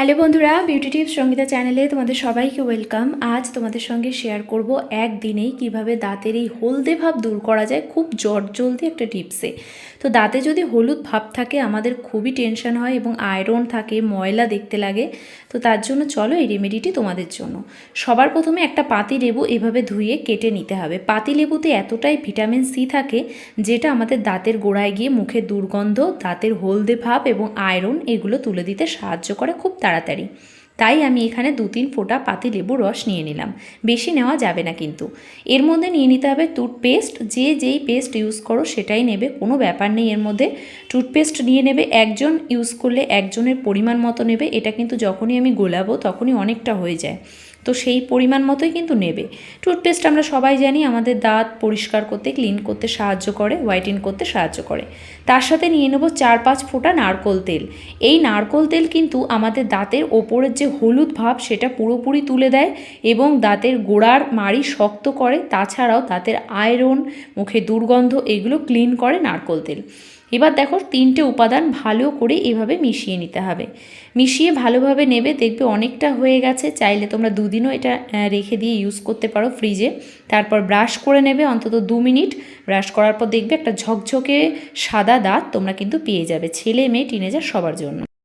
Hello বন্ধুরা beauty tips Sangeeta চ্যানেলে তোমাদের সবাইকে ওয়েলকাম। আজ তোমাদের সঙ্গে শেয়ার করব একদিনেই কীভাবে দাঁতের এই হলদে ভাব দূর করা যায়, খুব জট জলদি একটা টিপসে। তো দাঁতে যদি হলুদ ভাব থাকে, আমাদের খুবই টেনশন হয় এবং আয়রন থাকে, ময়লা দেখতে লাগে। তো তার জন্য চলো এই রেমেডিটি তোমাদের জন্য। সবার প্রথমে একটা পাতি লেবু এভাবে ধুয়ে কেটে নিতে হবে। পাতি লেবুতে এতটাই ভিটামিন সি থাকে, যেটা আমাদের দাঁতের গোড়ায় গিয়ে মুখের দুর্গন্ধ, দাঁতের হলদে ভাব এবং আয়রন এগুলো তুলে দিতে সাহায্য করে, খুব তাড়াতাড়ি তাই আমি এখানে দু তিন ফোঁটা পাতি লেবু রস নিয়ে নিলাম। বেশি নেওয়া যাবে না কিন্তু। এর মধ্যে নিয়ে নিতে হবে টুথপেস্ট। যে যেই পেস্ট ইউজ করো সেটাই নেবে, কোনো ব্যাপার নেই এর মধ্যে। টুথপেস্ট নিয়ে নেবে, একজন ইউজ করলে একজনের পরিমাণ মতো নেবে। এটা কিন্তু যখনই আমি গোলাবো তখনই অনেকটা হয়ে যায়। তো সেই পরিমাণ মতোই কিন্তু নেবে। টুথপেস্ট আমরা সবাই জানি আমাদের দাঁত পরিষ্কার করতে, ক্লিন করতে সাহায্য করে, হোয়াইটেন করতে সাহায্য করে। তার সাথে নিয়ে নেব চার পাঁচ ফোঁটা নারকোল তেল। এই নারকোল তেল কিন্তু আমাদের দাঁতের ওপরের যে হলুদ ভাব সেটা পুরোপুরি তুলে দেয় এবং দাঁতের গোড়ার মাড়ি শক্ত করে, তাছাড়াও দাঁতের আয়রন মুখে দুর্গন্ধ এগুলো ক্লিন করে নারকোল তেল। এবার দেখো তিনটে উপাদান ভালো করে এভাবে মিশিয়ে নিতে হবে। মিশিয়ে ভালোভাবে নেবে, দেখবে অনেকটা হয়ে গেছে। চাইলে তোমরা দুদিনও এটা রেখে দিয়ে ইউজ করতে পারো ফ্রিজে তারপর ব্রাশ করে নেবে, অন্তত দু মিনিট। ব্রাশ করার পর দেখবে একটা ঝকঝকে সাদা দাঁত তোমরা কিন্তু পেয়ে যাবে, ছেলে মেয়ে টিনেজার সবার জন্য।